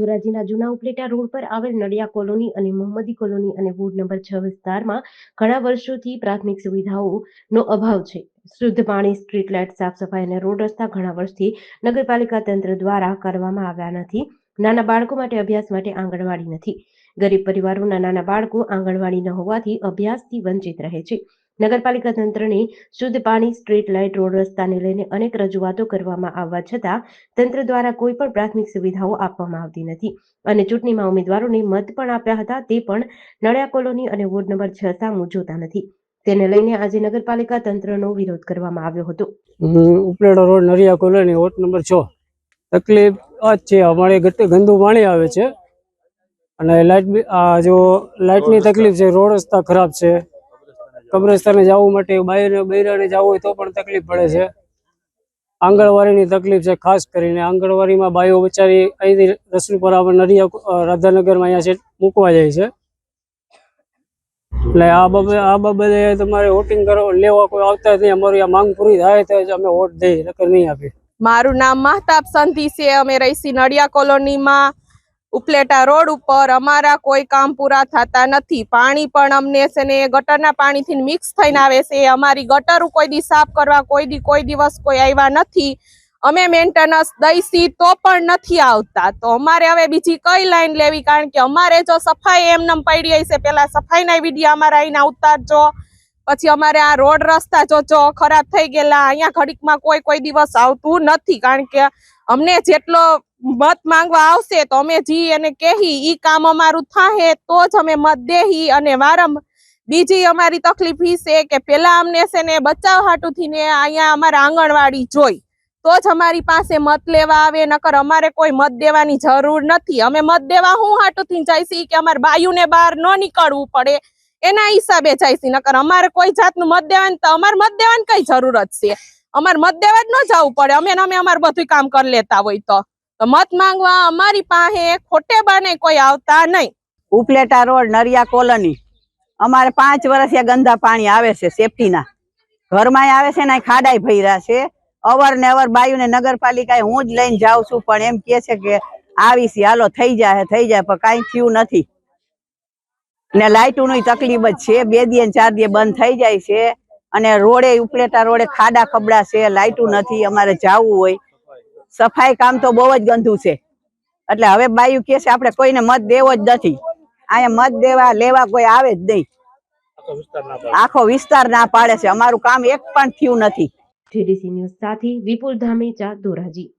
ધોરાજીના જૂના ઉપલેટા રોડ પર આવેલ નડિયા કોલોની અને મોહમ્મદી કોલોની અને વોર્ડ નંબર છ વિસ્તારમાં ઘણા વર્ષોથી પ્રાથમિક સુવિધાઓનો અભાવ છે. શુદ્ધ પાણી, સ્ટ્રીટ લાઇટ, સાફ સફાઈ અને રોડ રસ્તા ઘણા વર્ષથી નગરપાલિકા તંત્ર દ્વારા કરવામાં આવ્યા નથી. નાના બાળકો માટે અભ્યાસ માટે આંગણવાડી નથી. ગરીબ પરિવારોના નાના બાળકો આંગણવાડી ન હોવાથી અભ્યાસથી વંચિત રહે છે. નગરપાલિકા તંત્રને શુદ્ધ પાણી સ્ટ્રીટ લાઇટ રોડ રસ્તાને લઈને અનેક રજૂઆતો કરવામાં આવવા છતાં તંત્ર દ્વારા કોઈ પણ પ્રાથમિક સુવિધાઓ આપવામાં આવતી નથી. અને ચૂંટણીમાં ઉમેદવારોને મત પણ આપ્યા હતા તે પણ નળિયા કોલોની અને વોર્ડ નંબર છ સામું જોતા નથી. તેને લઈને આજે નગરપાલિકા તંત્રનો વિરોધ કરવામાં આવ્યો હતો. Upleta road Nariya colony ward number છ. તકલીફ આ જ છે અમારે ગટ- ગંદુ પાણી આવે છે. અને લાઇટ આ જો લાઇટની તકલીફ છે રોડ રસ્તા ખરાબ છે. કબ્રસ્તાને જવું માટે બાયરે બૈરાને જવું હોય તો પણ તકલીફ પડે છે. આંગણવાડીની તકલીફ છે, ખાસ કરીને આંગણવાડીમાં બાયો બચારી અહીંથી રસુલપરા નરિયા રાધાનગરમાં અહીંયા છે, મૂકવા જાય છે. એટલે આ બાબતે આ બાબતે તમારે વોટિંગ કરવા લેવા કોઈ આવતા નહીં અમારી આ માંગ પૂરી થાય તો અમે વોટ દઈએ, નકર નહીં આપીએ. મારું નામ મહતાબ સંતી છે, અમે રહીશી નડિયા કોલોનીમાં. ઉપલેટા રોડ ઉપર અમારા કોઈ કામ પૂરા થતા નથી. પાણી પણ અમને છે ને ગટરના પાણીથી મિક્સ થઈને આવે છે. અમારી ગટર કોઈ દી સાફ કરવા, કોઈ દી કોઈ દિવસ કોઈ આવ્યા નથી. અમે મેન્ટેનન્સ દઈશી તો પણ નથી આવતા. તો અમારે હવે બીજી કઈ લાઈન લેવી? કારણ કે અમારે જો સફાઈ એમને પડી હશે પેલા સફાઈના વીડિયો અમારા અહીંના ઉતારજો. પછી અમારે આ રોડ રસ્તા જો જો ખરાબ થઈ ગયેલા, અહીંયા ઘડીકમાં કોઈ કોઈ દિવસ આવતું નથી. કારણ કે અમને જેટલો મત માંગવા આવશે તો અમે જી એને કહી. ઈ કામ અમારું થાહે તો જ અમે મત દેહી અને વારંવાર બીજી અમારી તકલીફ ઈ છે કે પેલા અમને છે ને બચાવ હાટુથી ને અહીંયા અમારે આંગણવાડી જોઈ. તો જ અમારી પાસે મત લેવા આવે, નકર અમારે કોઈ મત દેવાની જરૂર નથી. અમે મત દેવા હું હાટુથી જઈશી કે અમારે બાયુને બહાર ન નીકળવું પડે. એના હિસાબે જઈશી. નકર અમારે કોઈ જાતનું મત દેવાની તો અમારે મત દેવાની કઈ જરૂરત છે. અમારે મત દેવા જ ન જવું પડે. અમે અમે અમારું બધું કામ કરી લેતા હોય તો. તો મત માંગવા અમારી પાસે ખોટે બાને કોઈ આવતા નહીં. Upleta road, Nariya colony. અમારે પાંચ વર્ષથી ગંદા પાણી આવે છે સેફટીના. ઘરમાં આવે છે ને ખાડા ખાડાઈ ભર્યા છે. અવર ને બાયુ ને નગરપાલિકાએ હું જ લઈને જાઉં છું, પણ એમ કે છે કે આવીશ, હાલો, થઈ જાય થઈ જાય પણ કાંઈ થયું નથી. ને લાઇટોની તકલીફ જ છે, બે દી ચાર દી બંધ થઈ જાય છે. અને રોડે, ઉપલેટા રોડે ખાડા ખબડા છે લાઇટો નથી, અમારે જાવું હોય. સફાઈ કામ તો બહુ જ ગંદુ છે. એટલે હવે બાયુ કે છે આપણે કોઈને મત દેવો જ નથી. અહીંયા મત દેવા લેવા કોઈ આવે જ નહીં. આખો વિસ્તાર ના પાડે. છે. અમારું કામ એક પણ થયું નથી. જીડીસી ન્યૂઝ સાથે વિપુલ ધામેચા ધોરાજી.